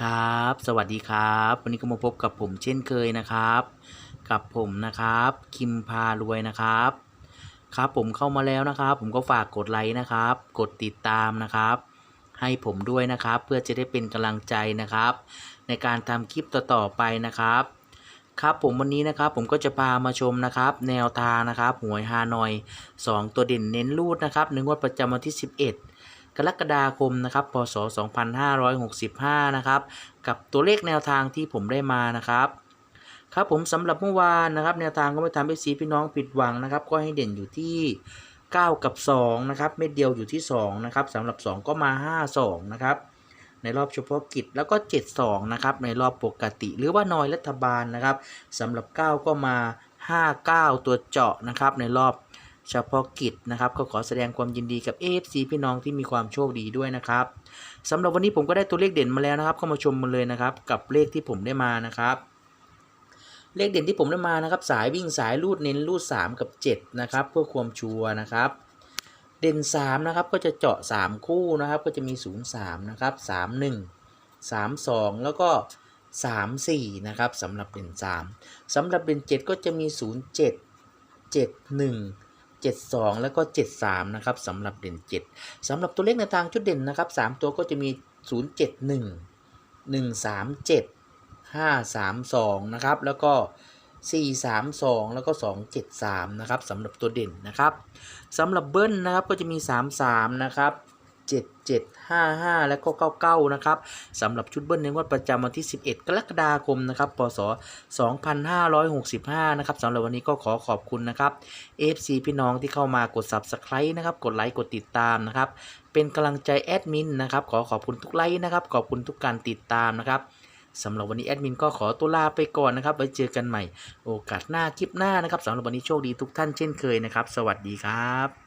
ครับ สวัสดีครับ วันนี้ก็มาพบกับผมเช่นเคยนะครับ กับผมนะครับ คิมพารวยนะครับ ครับผมเข้ามาแล้วนะครับ ผมก็ฝากกดไลค์นะครับ กดติดตามนะครับ ให้ผมด้วยนะครับ เพื่อจะได้เป็นกำลังใจนะครับ ในการทำคลิปต่อๆไปนะครับ ครับผมวันนี้นะครับ ผมก็จะพามาชมนะครับ แนวทางนะครับหวยฮานอย 2 ตัวเด่นเน้นรูดนะครับในงวดประจำวันที่ 11 กรกฎาคมนะครับพศ 2565 นะครับ กับตัวเลขแนวทางที่ผมได้มานะครับครับผมสำหรับเมื่อวานนะครับแนวทางก็ไม่ทำให้สีพี่น้องผิดหวังนะครับ ก็ให้เด่นอยู่ที่ 9 กับ2นะครับเม็ดเดียวอยู่ที่2นะครับสำหรับ 2 ก็มา 5 2นะครับในรอบเฉพาะกิจแล้วก็ 7 2นะครับในรอบปกติหรือว่านอยรัฐบาลนะครับสำหรับ 9 ก็มา 5 9 ตัวเจาะนะครับในรอบ เฉพาะกิจนะครับ ก็ขอแสดงความยินดีกับ AFC พี่น้องที่มีความโชคดีด้วยนะครับสำหรับวันนี้ผมก็ได้ตัวเลขเด่นมาแล้วนะครับเข้ามาชมมันเลยนะครับ กับเลขที่ผมได้มานะครับเลขเด่นที่ผมได้มานะครับ สายวิ่งสายรูดเน้นรูด 3 กับ 7 นะครับ เพื่อความชัวร์นะครับ เด่น 3 นะครับ ก็จะเจาะ 3 คู่นะครับ ก็จะมี 0 3 นะครับ 3 1 3 2 แล้วก็ 3 4 นะครับสำหรับเด่น 3สำหรับเด่น 7 ก็จะมี 0 7 7 1 7 2 แล้วก็ 7 3 นะครับสำหรับเด่น 7สำหรับตัวเลขในทางชุดเด่นนะครับ 3 ตัวก็จะมี 0 7 1 1 3 7 5 3 2 นะครับ แล้วก็ 4 3 2 แล้วก็ 2 7 3 นะครับสำหรับตัวเด่นนะครับสำหรับเบิ้ลนะครับก็จะมี 3 3 นะครับ 7 7 5 5 และก็ 99 นะครับสำหรับชุดเบิ้ลในงวดประจำวันที่ 11 กรกฎาคมนะครับพศ 2565 นะครับสำหรับวันนี้ก็ขอขอบคุณนะครับ FC พี่น้องที่เข้ามากด Subscribe นะครับกดไลค์กดติดตามนะครับเป็นกำลังใจแอดมินนะครับขอขอบคุณทุกไลค์นะครับขอบคุณทุกการติดตามนะครับสำหรับวันนี้แอดมินก็ขอตัวลาไปก่อนนะครับไว้เจอกันใหม่โอกาสหน้าคลิปหน้านะครับสำหรับวันนี้โชคดีทุกท่านเช่นเคยนะครับ สวัสดีครับ